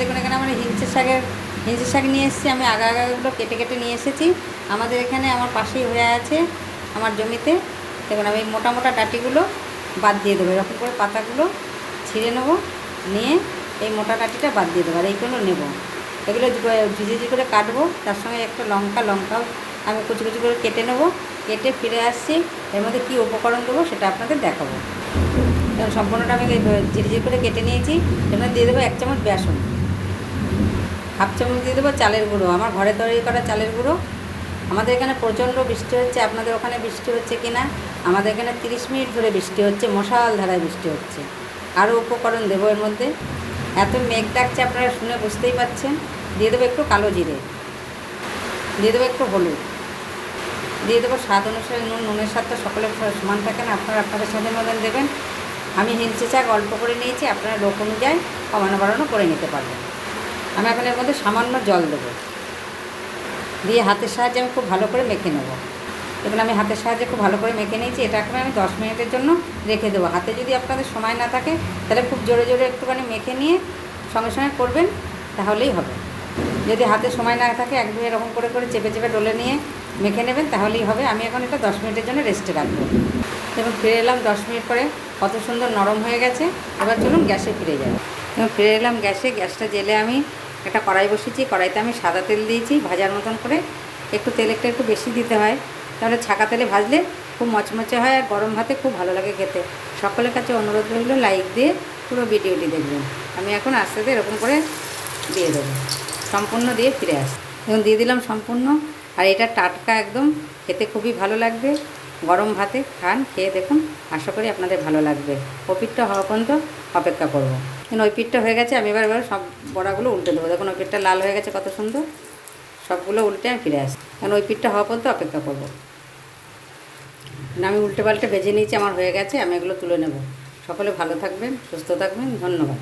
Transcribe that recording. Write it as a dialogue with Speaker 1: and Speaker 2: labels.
Speaker 1: দেখুন, এখানে আমার হিঞ্চে শাকের, হিঞ্চে শাক নিয়ে এসেছি। আমি আগা আগাগুলো কেটে কেটে নিয়ে এসেছি। আমাদের এখানে আমার পাশেই হয়ে আছে আমার জমিতে। দেখুন, আমি মোটা মোটা ডাটিগুলো বাদ দিয়ে দেবো। এরকম করে পাতাগুলো ছিঁড়ে নেব, নিয়ে এই মোটা ডাটিটা বাদ দিয়ে দেবো। আর এইগুলো নেব। এগুলো ঝিঝি ঝিঝি করে কাটবো। তার সঙ্গে একটা লঙ্কা, লঙ্কাও আমি কুচি কুচি করে কেটে নেব। কেটে ফিরে আসছি। এর মধ্যে কী উপকরণ দেবো সেটা আপনাদের দেখাবো। সম্পূর্ণটা আমি ঝিরিঝিরি করে কেটে নিয়েছি। এর মধ্যে দিয়ে দেবো এক চামচ বেসন। হাফ চামচ দিয়ে দেবো চালের গুঁড়ো। আমার ঘরে তৈরি করা চালের গুঁড়ো। আমাদের এখানে প্রচণ্ড বৃষ্টি হচ্ছে। আপনাদের ওখানে বৃষ্টি হচ্ছে কি না আমাদের এখানে তিরিশ মিনিট ধরে বৃষ্টি হচ্ছে। মশাল ধারায় বৃষ্টি হচ্ছে। আরও উপকরণ দেবো এর মধ্যে। এত মেঘ ডাকছে, আপনারা শুনে বুঝতেই পাচ্ছেন। দিয়ে দেবো একটু কালো জিরে। দিয়ে দেবো একটু হলুদ। দিয়ে দেবো স্বাদ অনুসারে নুন। নুনের স্বাদটা সকলের সমান থাকে না। আপনারা আপনাদের স্বাদের মতন দেবেন। আমি হিঞ্চে চাক অল্প করে নিয়েছি। আপনারা লোক অনুযায়ী কমানো বাড়ানো করে নিতে পারবেন। আমি এখন এর মধ্যে সামান্য জল দেবো। দিয়ে হাতের সাহায্যে আমি খুব ভালো করে মেখে নেব। এবার আমি হাতের সাহায্যে খুব ভালো করে মেখে নিয়েছি, এটা এখন আমি দশ মিনিটের জন্য রেখে দেবো। হাতে যদি আপনাদের সময় না থাকে, তাহলে খুব জোরে জোরে একটুখানি মেখে নিয়ে সঙ্গে সঙ্গে করবেন, তাহলেই হবে। যদি হাতে সময় না থাকে এক দুই এরকম করে করে চেপে চেপে ডলে নিয়ে মেখে নেবেন, তাহলেই হবে। আমি এখন এটা দশ মিনিটের জন্য রেস্টে রাখব। এবং ফিরে এলাম দশ মিনিট পরে। কত সুন্দর নরম হয়ে গেছে। এবার চলুন গ্যাসে ফিরে যাব এবং ফিরে এলাম গ্যাসে। গ্যাসটা জেলে আমি একটা কড়াই বসেছি কড়াইতে আমি সাদা তেল দিয়েছি, ভাজার মতন করে। একটু তেল একটা একটু বেশি দিতে হয়, তাহলে ছাকা তেলে ভাজলে খুব মচমচে হয় আর গরম ভাতে খুব ভালো লাগে খেতে। সকলের কাছে অনুরোধ রইল, লাইক দিয়ে পুরো ভিডিওটি দেখবেন। আমি এখন আস্তে আস্তে এরকম করে দিয়ে দেবো। সম্পূর্ণ দিয়ে ফিরে আস। এখন দিয়ে দিলাম সম্পূর্ণ, আর এটা টাটকা একদম, খেতে খুবই ভালো লাগবে। গরম ভাতে খান, খেয়ে দেখুন, আশা করি আপনাদের ভালো লাগবে। ওপিটটা হওয়া পর্যন্ত অপেক্ষা করব। ওই পিঠটা হয়ে গেছে, আমি এবার এবার সব বড়াগুলো উল্টে দেবো। দেখুন ওই পিঠটা লাল হয়ে গেছে কত সুন্দর। সবগুলো উল্টে আমি ফিরে আসি কারণ ওই পিঠটা হওয়া পর্যন্ত অপেক্ষা করব। আমি উল্টে পাল্টে ভেজে নিয়েছি, আমার হয়ে গেছে, আমি এগুলো তুলে নেব। সকলে ভালো থাকবেন, সুস্থ থাকবেন, ধন্যবাদ।